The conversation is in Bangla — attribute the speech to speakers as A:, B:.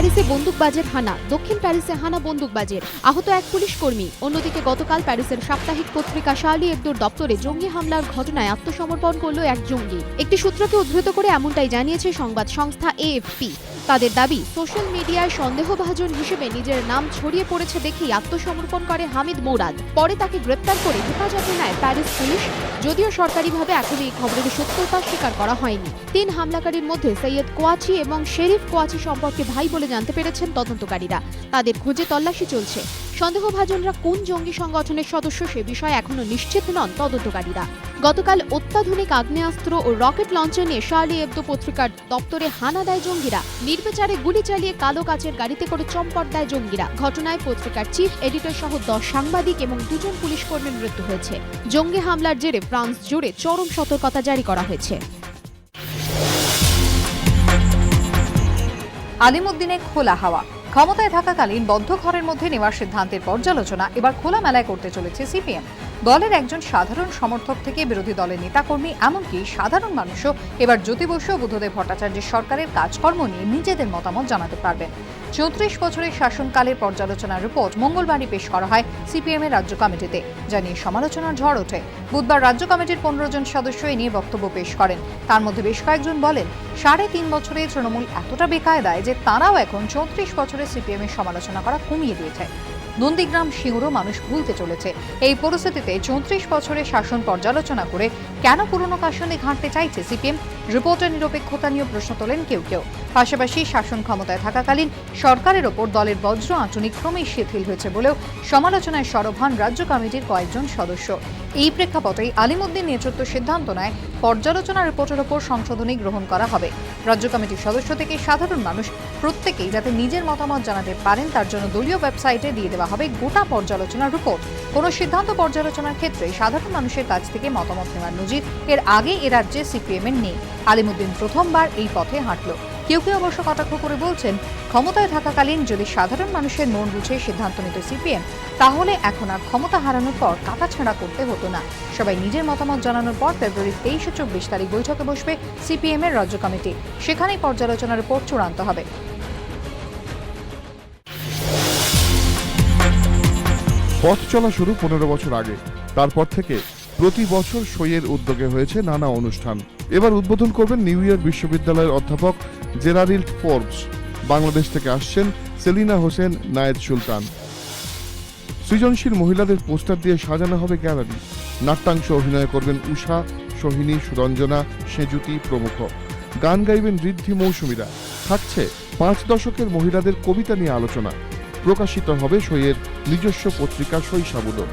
A: প্যারিসে বন্দুকবাজের হানা, দক্ষিণ প্যারিসে হানা বন্দুকবাজের আহত এক পুলিশ কর্মী। অন্যদিকে গতকাল প্যারিসের সাপ্তাহিক পত্রিকা শার্লি এবদোর দপ্তরে জঙ্গি হামলার ঘটনায় আত্মসমর্পণ করল এক জঙ্গি। একটি সূত্রকে উদ্ধৃত করে এমনটাই জানিয়েছে সংবাদ সংস্থা এএফপি। তাদের দাবি, সোশ্যাল মিডিয়ায় সন্দেহভাজন হিসেবে নিজের নাম ছড়িয়ে পড়েছে দেখেই আত্মসমর্পণ করে হামিদ মৌরাদ। পরে তাকে গ্রেপ্তার করে হেফাজতে নেয় প্যারিস পুলিশ, যদিও সরকারিভাবে এখন এই খবরের সত্যতা স্বীকার করা হয়নি। তিন হামলাকারীর মধ্যে সৈয়দ কোয়াচি এবং শেরিফ কোয়াচি সম্পর্কে ভাই বলে জানতে পেরেছেন তদন্তকারীরা। তাদের খুঁজে তল্লাশি চলছে। সন্দেহভাজনরা কোন জঙ্গি সংগঠনের সদস্য সে বিষয়ে এখনও নিশ্চিত নন তদন্তকারীরা। গতকাল অত্যাধুনিক আগ্নেয়াস্ত্র ও রকেট লঞ্চার নিয়ে শার্লি এবদো পত্রিকার দপ্তরে হানা দেয় জঙ্গিরা। নির্বিচারে গুলি চালিয়ে কালো কাচের গাড়িতে করে চম্পট দেয় জঙ্গিরা। ঘটনায় পত্রিকার চিফ, এডিটর সহ দশ সাংবাদিক এবং দুজন পুলিশ কর্মীর মৃত্যু হয়েছে। জঙ্গি হামলার জেরে ফ্রান্স জুড়ে চরম সতর্কতা জারি করা হয়েছে।
B: আলিমুদ্দিনে খোলা হাওয়া। ক্ষমতায় থাকাকালীন বদ্ধ ঘরের মধ্যে নেওয়ার সিদ্ধান্তের পর্যালোচনা এবার খোলা মেলায় করতে চলেছে সিপিএম। দলের একজন সাধারণ সমর্থক থেকে বিরোধী দলের নেতাকর্মী, এমনকি সাধারণ মানুষও এবার জ্যোতি বসু বুদ্ধদেব ভট্টাচার্যের সরকারের কাজকর্ম নিয়ে নিজেদের মতামত জানাতে পারবেন। চৌত্রিশ বছরের শাসনকালের পর্যালোচনার রিপোর্ট মঙ্গলবারই পেশ করা হয় সিপিএম এর রাজ্য কমিটিতে, যা নিয়ে সমালোচনার ঝড় ওঠে। বুধবার রাজ্য কমিটির পনেরো জন সদস্য এ নিয়ে বক্তব্য পেশ করেন। তার মধ্যে বেশ কয়েকজন বলেন, সাড়ে তিন বছরে তৃণমূল এতটা বেকায়দায় যে তারাও এখন চৌত্রিশ বছরে সিপিএম এর সমালোচনা করা কমিয়ে দিয়েছে। নন্দীগ্রাম সিঙ্গুরও মানুষ ভুলতে চলেছে। এই পরিস্থিতিতে চৌত্রিশ বছরের শাসন পর্যালোচনা করে কেন পুরনো কাশনে ঘাঁটতে চাইছে সিপিএম? রিপোর্টের নিরপেক্ষতা নিয়ে প্রশ্ন তোলেন কেউ কেউ। পাশাপাশি শাসন ক্ষমতায় থাকাকালীন সরকারের ওপর দলের বজ্র আঁচনি ক্রমেই শিথিল হয়েছে বলেও সমালোচনায় সরব হন রাজ্য কমিটির কয়েকজন সদস্য। এই প্রেক্ষাপটেই আলিমুদ্দিন নেতৃত্ব সিদ্ধান্ত নেয় পর্যালোচনা রিপোর্টের ওপর সংশোধনী গ্রহণ করা হবে। রাজ্য কমিটির সদস্য থেকে সাধারণ মানুষ প্রত্যেকেই যাতে নিজের মতামত জানাতে পারেন, তার জন্য দলীয় ওয়েবসাইটে দিয়ে দেওয়া হবে গোটা পর্যালোচনার রিপোর্ট। কোনো সিদ্ধান্ত পর্যালোচনার ক্ষেত্রে সাধারণ মানুষের কাছ থেকে মতামত নেওয়ার নজির এর আগে এ রাজ্যে সিপিএম এর নেই। আলিমুদ্দিন প্রথমবার এই পথে হাঁটল। কেউ কেউ অবশ্য কটাক্ষ করে বলছেন, ক্ষমতায় থাকাকালীন যদি সাধারণ মানুষের মন বুঝে সিদ্ধান্ত নিত সিপিএম, তাহলে এখন আর ক্ষমতা হারানোর পর কাটাছাড়া করতে হতো না। সবাই নিজের মতামত জানানোর পর ফেব্রুয়ারি তেইশে চব্বিশ তারিখ বৈঠকে বসবে সিপিএম এর রাজ্য কমিটি। সেখানেই পর্যালোচনার রিপোর্ট চূড়ান্ত হবে।
C: পথ চলা শুরু পনেরো বছর আগে। তারপর থেকে প্রতি বছর সইয়ের উদ্যোগে হয়েছে নানা অনুষ্ঠান। এবার উদ্বোধন করবেন নিউ ইয়র্ক বিশ্ববিদ্যালয়ের অধ্যাপক জেরারিল্ড ফোর্বস। বাংলাদেশ থেকে আসছেন সেলিনা হোসেন নায়েদ সুলতান। সৃজনশীল মহিলাদের পোস্টার দিয়ে সাজানো হবে গ্যালারি। নাট্যাংশ অভিনয় করবেন উষা, সোহিনী, সুরঞ্জনা, সেজুতি প্রমুখ। গান গাইবেন ঋদ্ধি মৌসুমীরা। থাকছে পাঁচ দশকের মহিলাদের কবিতা নিয়ে আলোচনা। প্রকাশিত হবে সইয়ের নিজস্ব পত্রিকা শৈশাবুদো।